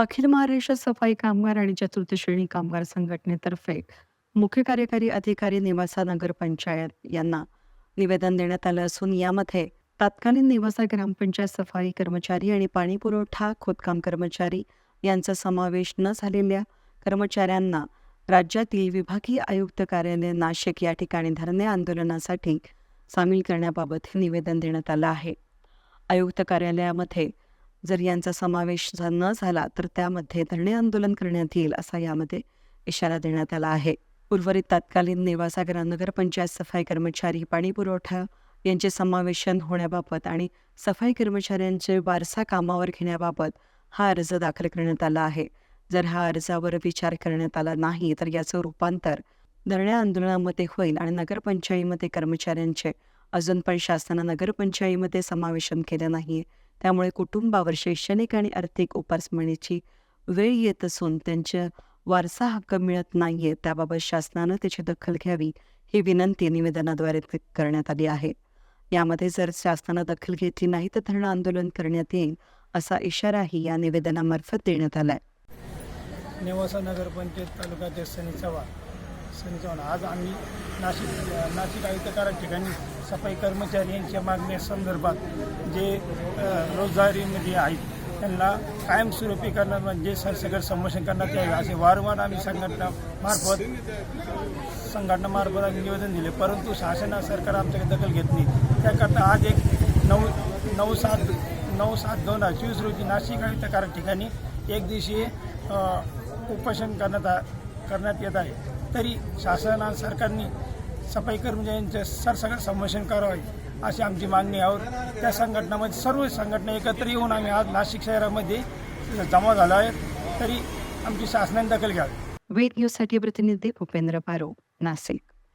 अखिल महाराष्ट्र सफाई कामगार आणि चतुर्थ श्रेणी कामगार संघटनेतर्फे मुख्य कार्यकारी अधिकारी निवासा नगर पंचायत यांना निवेदन देण्यात आलं असून यामध्ये तत्कालीन निवासा ग्रामपंचायत सफाई कर्मचारी आणि पाणी पुरवठा खोदकाम कर्मचारी यांचा समावेश न झालेल्या कर्मचाऱ्यांना राज्यातील विभागीय आयुक्त कार्यालय नाशिक या ठिकाणी धरणे आंदोलनासाठी सामील करण्याबाबत हे निवेदन देण्यात आलं आहे. आयुक्त कार्यालयामध्ये जर यांचा समावेश न झाला तर त्यामध्ये धरणे आंदोलन करण्यात येईल असा यामध्ये इशारा देण्यात आला आहे. उर्वरित तत्कालीन निवासागर नगरपंचायत सफाई कर्मचारी पाणी पुरवठा यांचे समावेशन होण्याबाबत आणि सफाई कर्मचाऱ्यांचे वारसा कामावर घेण्याबाबत हा अर्ज दाखल करण्यात आला आहे. जर हा अर्जावर विचार करण्यात आला नाही तर याचं रूपांतर धरणे आंदोलनामध्ये होईल आणि नगरपंचायतीमध्ये कर्मचाऱ्यांचे अजून पण शासनानं नगरपंचायतीमध्ये समावेशन केलं नाही त्यामुळे कुटुंबावर शैक्षणिक आणि आर्थिक उपासमणीची वेळ येत असून त्यांच्या वारसा हक्क मिळत नाहीये त्याबाबत शासनानं त्याची दखल घ्यावी ही विनंती निवेदनाद्वारे करण्यात आली आहे. यामध्ये जर शासनानं दखल घेतली नाही तर धरणं आंदोलन करण्यात येईल असा इशाराही या निवेदनामार्फत देण्यात आलाय. नेवासा नगरपंचायत तालुका सनी चव्हाण सनी आज आम्ही नाशिक नाशिक आयुक्तकारा ठिकाणी सफाई कर्मचारी यांच्या मागण्या संदर्भात जे रोजगारीमध्ये आहेत त्यांना कायमस्वरूपी करणार म्हणजे सरसकट संभाषण करण्यात यावे असे वारंवार आम्ही संघटनामार्फत संघटनामार्फत आम्ही निवेदन दिले. परंतु शासन सरकार आमच्याकडे दखल घेत नाही. त्याकरता आज एक नऊ नऊ सात नऊ सात दोन हजार चोवीस रोजी नाशिक आयुक्तकार ठिकाणी एक दिवशी उपोषण करण्यात आ करण्यात येत आहे. तरी शासना आणि सरकारने सफाई कर्मचाऱ्यांचं सरसकट संभाषण करावे अशी आमची मागणी आहोत त्या संघटनामध्ये सर्व संघटना एकत्र येऊन आम्ही आज नाशिक शहरामध्ये जमा झालो आहे. तरी आमची शासनाने दखल घ्यावी. वेद न्यूजसाठी प्रतिनिधी भूपेंद्र पारो नाशिक.